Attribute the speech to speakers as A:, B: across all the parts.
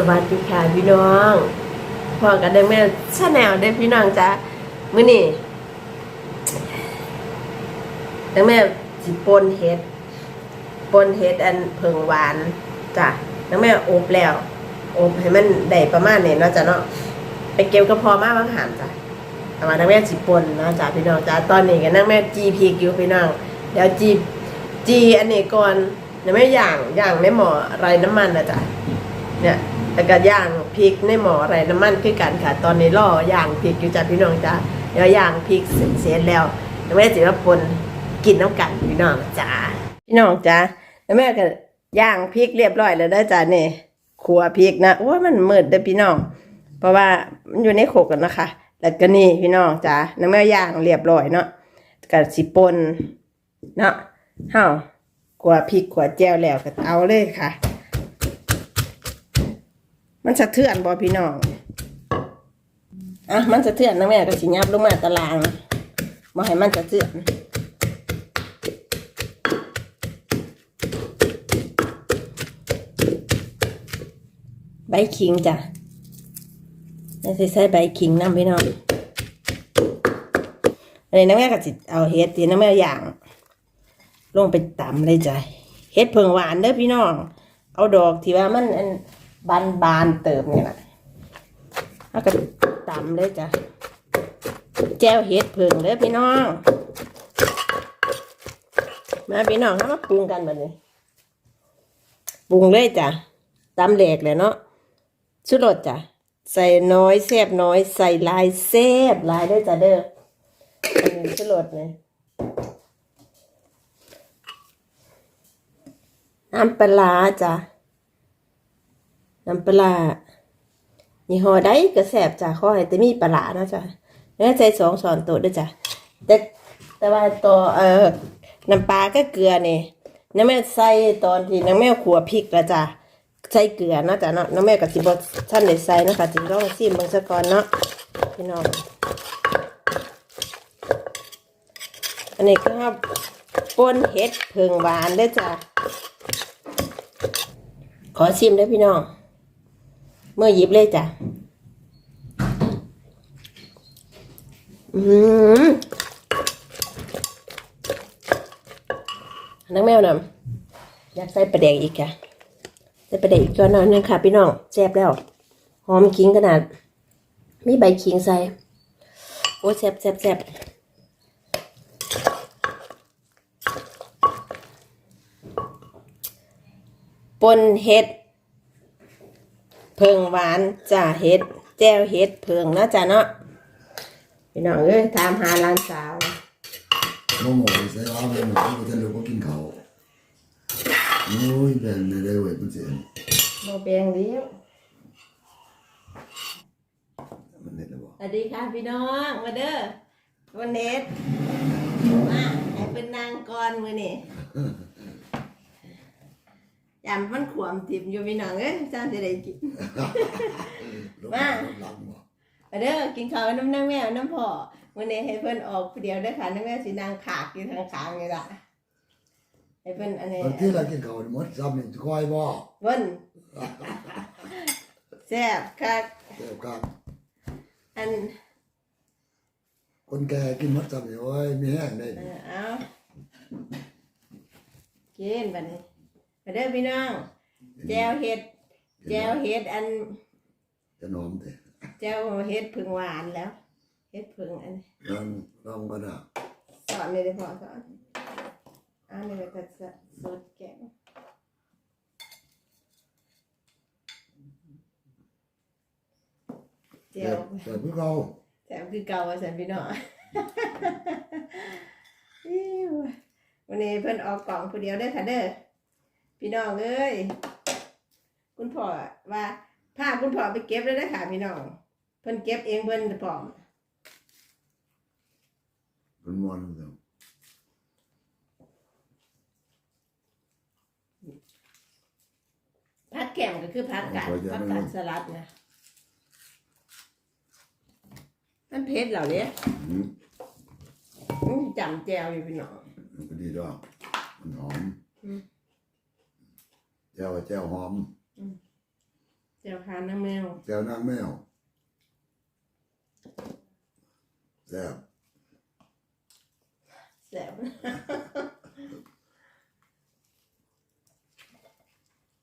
A: สวัสดีค่ะพี่น้องพอกันได้แม่ชาแนลได้พี่น้องจ้ามื้อนี้ดังแม่สิปนเฮ็ดปนเฮ็ดอันเพิงหวานจ้ะดังแม่อบแล้วอบให้มันได้ประมาณนี้เนาะจ้ะเนาะไปเก็บกระเพาะมาบางหามจ้ะแต่ว่าดังแม่สิปนเนาะจ้ะพี่น้องจ้ะตอนนี้ก็นั่งแม่จีพีกิวพี่น้องเดี๋ยวจีจีอันนี้ก่อนดังแม่ย่างย่างในหม้อไรน้ำมันนะจ้ะ เนี่ยแล้วก็ย่างพริกในหม้ออะไรน้ำมันคือกันค่ะ ตอนนี้ล่อย่างพริกอยู่จ้าพี่น้องจ้าเดี๋ยวย่างพริกเสร็จแล้วแม่จิมาปนกินน้ำกันพี่น้องจ้าพี่น้องจ้าแล้วแม่ก็ย่างพริกเรียบร้อยแล้วได้จ้าเนี่ยขัวพริกนะโอ้ยมันมืดเด้อพี่น้อง เพราะว่ามันอยู่ในโขกกันนะคะแล้วก็นี่พี่น้องจ้าแล้วแม่ย่างเรียบร้อยเนาะกับสิปนเนาะเฮาขัวพริกขัวแจวแล้วก็เอาเลยค่ะ มันสะเทือนบอพี่น้องอะมันสะเทือนนะแม่ก็สิยับลงมาตารางบ่ให้มันสะเทือนใบขิงจ้ะแม่ใส่ใบขิงน้ำพี่น้องอันนี้นะแม่ก็สิเอาเฮ็ดที่นะแม่อย่าง ลงไปตำเลยจ้ะเฮ็ดเพิงหวานเด้อพี่น้อง เอาดอกที่ว่ามันอัน บานบานๆเติมนี่แหละแล้วก็ตำเลยจ้ะแจ้วเฮ็ดเพิงเด้อพี่น้อง มาพี่น้องเอามาปรุงกันแบบนี้ปรุงเลยจ้ะตำแหลกเลยเนาะชุดรสจ้ะใส่น้อยแซบน้อย ใส่ลายแซบลายเด้จ้ะเด้ออันนี้ชุดรสเนี่ยน้ำปลาจ้ะ น้ำปลายี่ห้อใดก็แสบจ้ะข้อให้แต่มีปลานะจ้ะแล้วใส่สองช้อนโต๊ะด้วยจ้ะแต่แต่ว่าตัวเอ่อน้ำปลาก็เกลือนี่น้ำแม่ใส่ตอนที่น้ำแม่ขัวพริกแล้วจ้ะใส่เกลือนะจ้ะเนาะน้ำแม่กับสิบท่านได้ใส่นะคะจิลองซิมเบิ่งซะก่อนเนาะพี่น้องอันนี้ก็ป่นเห็ดเพิงหวานด้อจ้ะขอชิมได้พี่น้อง เมื่อหยิบเลยจ้ะ อืมนักแมวนำอยากใส่ประเดกอีกค่ะใส่ประเดกอีกตัวหน่อยนึงค่ะพี่น้องแซ่บแล้ว หอมขิงขนาด มีใบขิงใส่ โอ้แซ่บแซ่บแซ่บปนเห็ด เพิงหวานจ้าเห็ด แจ้วเห็ดเพิงเนาะจ้าเนาะพี่น้องเอ้ยตามหาร้านสาว
B: โมโหใส่เอาเลยหนูก็จะรู้ว่ากินเขาโอ้ยแบ่งในได้เว้ยมันเสีย
A: โมเปงเลี้ยว
B: มันเน็ตเลยบอก
A: สวัสดีค่ะพี่น้องมาเด้อวันเน็ตมาให้เป็นนางกรมือนี่ ยามมันขวมติมอยู่พี่น้องเอ้ยจ้าจะได้กินมา
B: หลังบอก
A: มาเด้อกินข้าวกับน้ำนางแม่น้ำพ่อวันนี้ให้เพิ่นออกผู้เดียวได้อค่ะน้ำแม่สินางขากอยู่ทางขางนี่ล่ะให้เพิ่นอันนี้
B: บางทีเรากินเขาหมดซ้ำนี่คอยบอก
A: เพิ่นแซ่บคัก
B: เดี๋ยวกัน
A: อัน
B: คนแก่กินหมดซ้ำนี่โอ้ยมีแห้งได้
A: เออเอากินบัดนี้ มาเด้อพี่น้อง แจวเห็ด แจวเห็ดอัน
B: จะนอมแต่
A: แจวเห็ดผึ่งหวานแล้ว เห็ดผึ่งอันนี้
B: ลองลองก็ได้
A: สอนเลยเด้อพ่อสอนอันนี้ก็จะสดแกงแจ
B: แต่
A: ว
B: แต่พวกเรา
A: แจวคือเก่าว่าสันพี่น้องอิ๊ววันนี้เพิ่นออกกล่องผู้เดียวได้อค่ะเด้อ พี่น้องเอ้ย คุณพ่อว่าพาคุณพ่อไปเก็บเลยนะค่ะพี่น้อง เพิ่นเก็บเองเพิ่นพร้อม
B: เป็นมอนเดียว
A: ผักแกมก็คือผักกาดผักกาดสลัดนะมันเผ็ดเหล่านี้
B: อืม
A: มันจำแจวอยู่พี่น้อง
B: มันก็ดีดอกมันหอม
A: อืม
B: แจ้วแจ้วหอม
A: แจเจ้าพานางแมว
B: แจวนางแมวแซ่บ
A: แสบ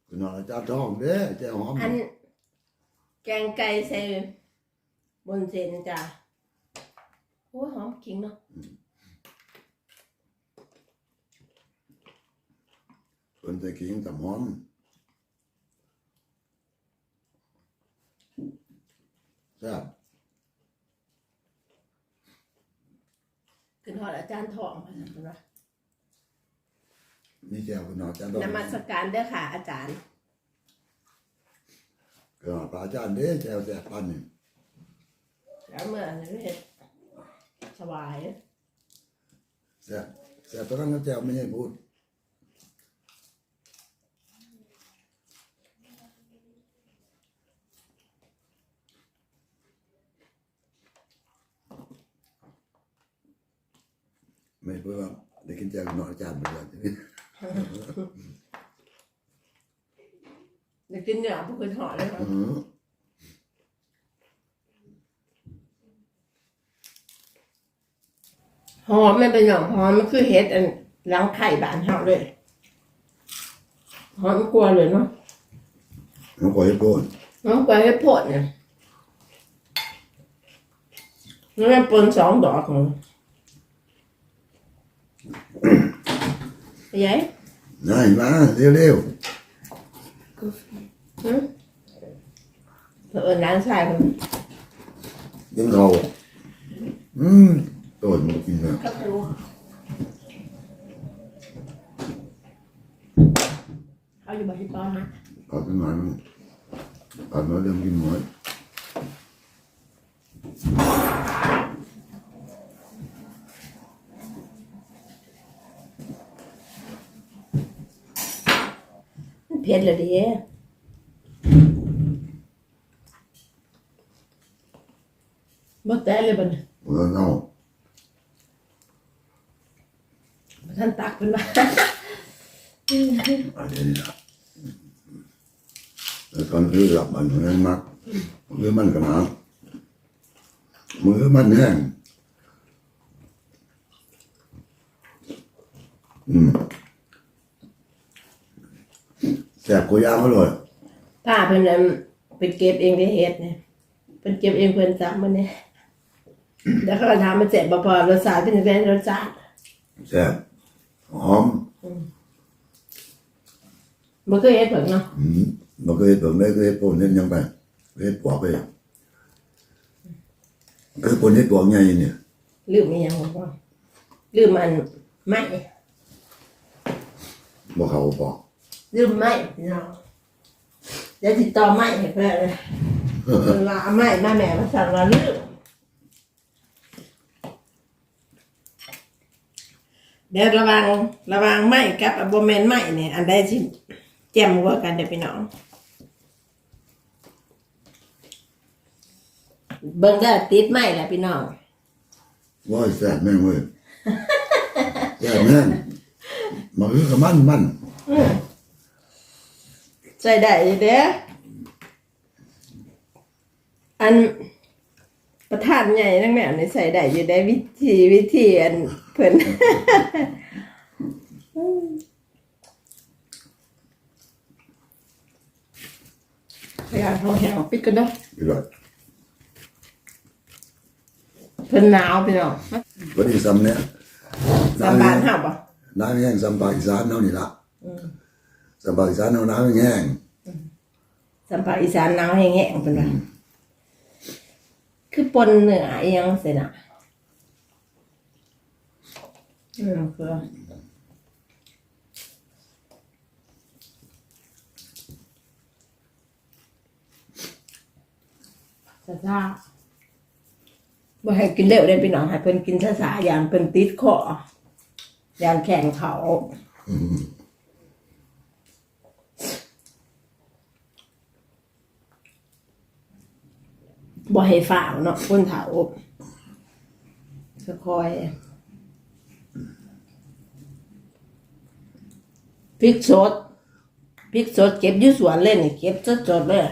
B: คุณนอนอาจารย์ท้องเด้แจวหอม
A: อัน แกงไก่ใส่บนเส้นจ้ะโอ้ยหอมขิงเนาะ
B: เพิ่นใส่ขิงกับหอมแซ่บ
A: ขึ้นหอดอาจารย์ทองมาสั่นเพิ่นว่า
B: มีแจวคุณนอนอาจารย์ท้อง
A: นมัสการเด้อค่ะ อาจารย์
B: ก็ปลาอาจารย์เด้แจวแซ่บปันนี่
A: แล้วเมื่ออันนี้เห็ดสบาย
B: แซ่บแซ่บตอนนั้นก็แจวไม่ให้พูด ไม่เพื่อ ว่าได้กินแจวคุณนอนอาจารย์ไปแล้วทีนี้
A: เด็กกินเนื้อพวกคุณหอเลยค่ะ
B: อือ
A: หอมมันเป็นอย่างหอมมันคือเห็ดอันล้างไข่บานเฮาเลยหอมกลัวเลยเนาะ
B: น้องขอให้โกน
A: หอมกลัวเห็ดโพดเนี่ยแล้วมันปนสองดอกเลย ไปยัย
B: ได้มาเร็ว
A: หึเผอิญร้านชายคน
B: ๆยังเขาอืมโดนมากินแล้ว
A: ก็รู้เขาอยู่บ้านที่ป้อนนะ
B: ก่อนเป็นมันก่อนมาเริ่มกินหมด
A: มัน เผ็ดเลยดิบ่แต่เลยบัดนี้
B: เมื่อเอา
A: ท่านตักเป็นว่า
B: อันนี้นะแล้วตอนคือหลับมันมันมักมือมันก็หนามือมันแห้งอืม แสบกุยางเขาเลย
A: ป้าเพิ่นนั่นไปเก็บเองได้เฮ็ดเนี่ยเพิ่นเก็บเองเพิ่นจับมันเนี่ยแล้วเขาก็ถามมันเจ็บบ่พอรสชาติเป็นจังไดรสชาติ
B: แสบหอม
A: บ่เคยเฮ็ดเพิ่นเนาะ
B: อืมมันก็เห็ดเปิงได้ก็เห็ดปนเห็ดหยังไปเห็ดปวกไปก็ปนเห็ดปวกใหญ่เนี่ย
A: ลืมอีหยังบ่พอลืมอันไม้
B: บ่เขาปอก
A: ลืมไม้พี่น้องเดี๋ยวติดต่อไม้ให้เพิ่นเลยเพิ่นว่าเอาไม้มาแม่มาสั่งว่าลืมเดี๋ยวระวังระวังไม้กับบ่แม่นไม้เนี่ยอันใดสิแจ่มกว่ากันเด้อพี่น้องเบิ่งได้อติดไม้แหละพี่น้อง
B: ว่าแสบแม่งเว้ยแสบแม่งมันคือกับมันมัน
A: ใส่ได้เด้ออันประธานใหญ่นั่งแม่นี่ใส่ได้อยู่ได้วิธีวิธีอันเพิ่นพยายามเขาแหวปิดกันเด้อ
B: อีกแล้ว
A: เพิ่นหนาวพี่น้อง
B: วันนี้ซ้ำเนี่ย
A: สามบานห้าบ่
B: น้ำแห้งซ้ำปากอี สานเท่านี้ละซ้ำปากอีสานเอาน้ำแห้ง
A: สัมภาคอีสานหนาวแห้งๆเพิ่นว่าคือปนเนื้ออีหยังเสยน่ะอืมคือซาซาบ่ให้กินเร็วได้พี่น้องให้เพิ่นกินซาซาอย่างเพิ่นติดคออย่างแข็งเขา บ่ให้ฝ่าวเนาะคนเถาจะคอยพริกสดพริกสดเก็บอยู่สวนเล่นเก็บสดสดเลย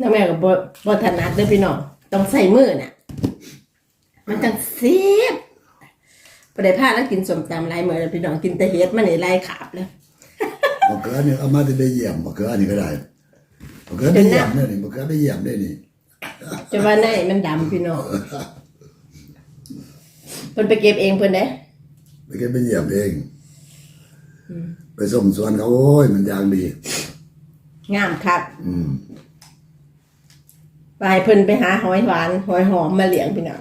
A: น้าแม่กับบทนัดเลยพี่น้อง ต้องใส่มือเนี่ยมันจังเสียบ บ่ได้พาแล้วกินสมตำหลายมื้อแล้วพี่น้องกินแต่เฮ็ดมันนี่ไล่ขาบแล้ว
B: มะเขือนี่เอามาที่ไปเยี่ยมมะเขือนี่ก็ได้มะเขือไปเยี่ยมเนี่ยนี่มะเขือไปเยี่ยมได้นี่
A: จะว่าในมันดำพี่น้องเพิ่นไปเก็บเองเพิ่นเด้
B: ไปเก็บไปเยี่ยมเองไปส่งสวนเขาโอ้ยมันยางดี
A: งามคัก
B: อืม
A: ไปเพิ่นไปหาหอยหวานหอยหอมมาเลี้ยงพี่น้อง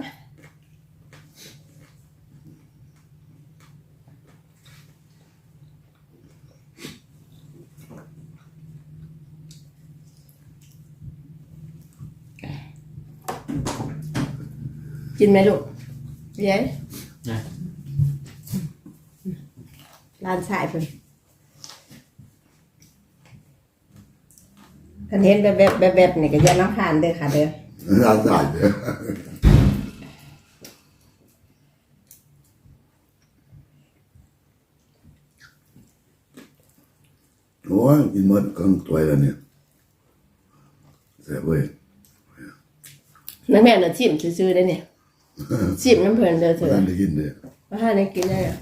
A: กินไหมลูกเย้
C: นะ
A: ร้านสายเพิ่นเพิ่นเห็นแบบแบบแบบแบบนี่ก็อย่าน้ำผ่านเด้อค่ะเด้อ
B: ร้านสายเลยโอ้ยกินหมดกลางตัวแล้วเนี่ยแซ่บเว้ย
A: นักแม่น่ะชิมซื่อๆได้เนี่ย ชิมน้ำเพลินเด้อเถ
B: บ่ทั
A: อะ
B: นได้กินเลย
A: ว่าถ้าได้กินได้อะ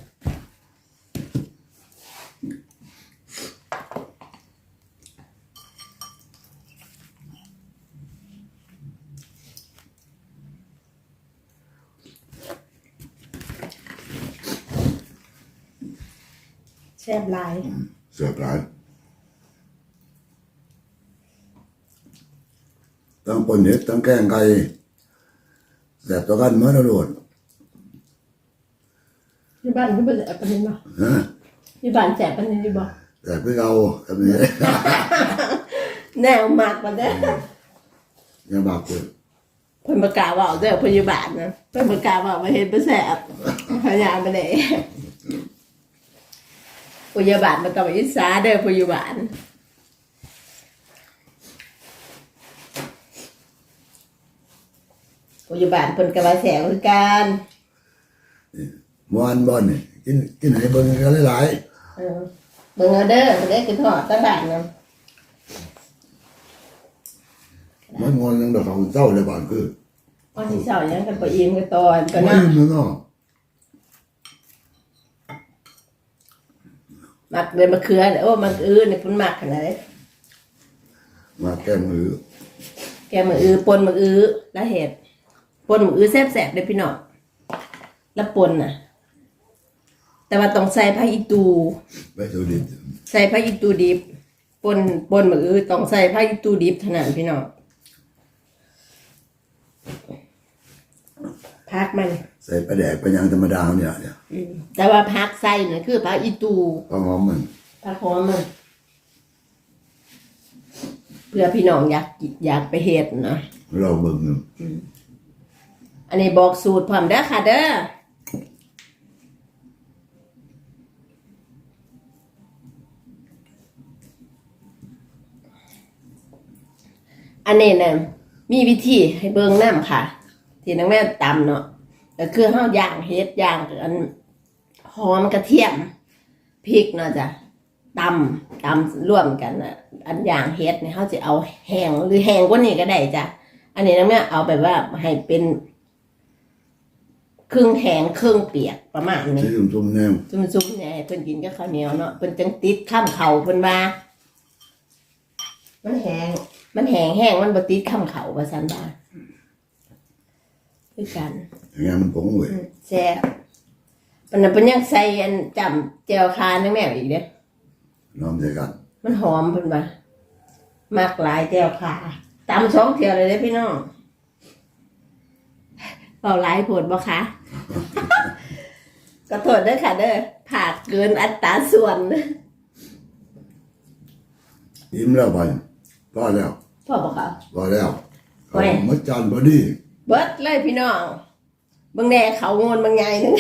A: แซ่บหลาย
B: แซ่บหลายตั้งปนเห็ดตั้งแกงไก่ แซ่บต่อกันเหมื่อนอรด
A: ที่บ้านก็เป็นแซ่บปานนี้บ่
B: ฮะ
A: ที่บ้านแซ่บปานนี้ดีบ่
B: แซ่บคือเอาแบบนี้
A: แนวมากกว่าเด้อ
B: ยังบากเกิน
A: เพิ่นประกล้าศว่าเด้อพยาบาลนะเพิ่นประกล้าศว่ามาเฮ็ดบ่แซ่บพยายามไปเลยพยาบาลมันก็บ่อิสาเด้อพยาบาล พยาบาลเพิ่นก็ว่าแซ่บคือกัน
B: มวนบ่นี่กินกินให้เบิ่งกันหลาย
A: เออเบิ่งเอาเด้อเพิ่นได้กินทอดตะบานนำ
B: ๆมันงอนยังดอกเขาเจ้าเลยบ้านคือ
A: วันที่เช้ายังกันบ่อิ่มกันตอนก็
B: ไม่
A: นะ
B: มึงเนาะ
A: มักเลยมะเขือเนี่ยโอ้มันอื้อนี่เพิ่นมักขนาดไหน
B: มาแก้มือ
A: แกมืออื้อปนมืออื้อแล้วเห็ด ปนมืออื้อแซ่บๆเด้อพี่น้องแล้วปนน่ะ แต่ว่าต้องใส่ผ้าอีตู
B: ไปสุดิบ
A: ใส่ผ้าอีตูดิบปนปนมืออื้อต้องใส่ผ้าอีตูดิบเท่านั้นพี่น้องพักมัน
B: ใส่ปลาแดกไปยังธรรมดาเนี่ยเนี่ย
A: อืมแต่ว่าพักใส่น่ะคือผ้าอีตู
B: ก็หอมมัน
A: ผักหอมมันเพื่อพี่น้องอยากกินอยากไปเฮ็ดนะ
B: เราเบิ่งอยู่
A: อันนี้บอกสูตรพร้อมเด้อค่ะเด้ออันนี้น่ะมีวิธีให้เบิ่งน้ำค่ะ ที่นังแม่ตำเนาะก็คือเฮาวย่างเฮ็ดย่างอันหอมกระเทียมพริกเนาะจ้ะตำตำร่วมกันนะอันย่างเฮ็ดเนี่ยเฮาจะเอาแห้งหรือแห้งกว่านี้ก็ได้จ้ะอันนี้นังแม่เอาแบบว่าให้เป็น ครึ่งแห้งครึ่งเปียกประมาณนี้
B: ที่ซุ่มๆแนว
A: ซุ่มๆเนี่ยให้เพิ่นกินกับข้าวเหนียวเนาะเพิ่นจังติดข้ามเข่าเพิ่นว่ามันแห้งมันแห้งแห้งมันบ่ติดข้ามเข่าว่าซั่นว่าคือกัน
B: อย่างเงี้ยมันผงเว้ย
A: อืมแซ่บปานนั้นเพิ่นยังใส่อันจำแจวคานึงแม่อีกเด้อ
B: น้อมใส่กัน
A: มันหอมเพิ่นว่ามากหลายแจวคาตำสองเที่ยวเลยเด้อพี่น้อง เป่าหลายโพดบ่คะก็โทษเด้อค่ะเด้อผาดเกินอัตราส่วน
B: อิ่มแล้วไปพอแล้ว
A: พ่อบอกค่ะ
B: พอแล้ว
A: ไว้
B: เอามัดจานพอดี
A: เบิดเลยพี่น้องบางแน่เขางนบางไงนึง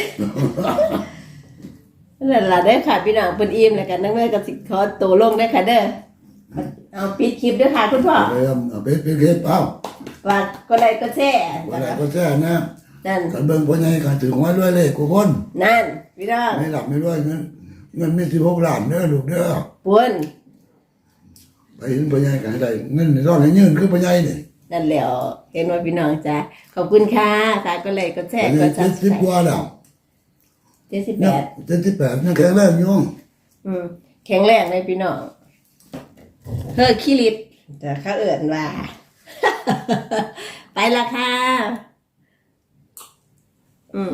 A: นั่นล่ะได้อค่ะพี่น้องเป็นอิ่มแล้วกันนักแม่ก็สิขอตัวลงได้อค่ะเด้อเอาปิดคลิปด้วยค่ะคุณพ่อ
B: เอาไปเอาไปไปเก็บเป้า
A: ว่าก็ได้ก็แช่
B: วันไหนก็แช่นะ
A: นั่น
B: กันเบิ่งพ่อใหญ่กันถึงว่าด้วยเลยกูคน
A: นั่นพี่น้อง
B: ไม่หลับไม่ด้วยเงินเงินมีสิบหกล้านเด้อลูกเด้อ
A: ปุ้น
B: ไปเห็นปัญญากันได้เงินร้อนให้ยืนคือปัญญาเนี่ย
A: นั่นแหล้วเห็นว่าพี่น้องจ้าขอบคุณค่ะค่ะก็เลยก็แชร์ก็
B: เจ็
A: ซั
B: ด
A: บ
B: สิบกว่าแล้ว
A: เจ็ดสิบแป
B: เนี่ย
A: ด
B: เจ็ดสิบแปดยังแข็งแรงอยู่
A: อืมแข็งแรงเลยพี่น้องเฮอขี้ลิดแต่เขาเอื่นว่า ไปละค่ะ อืม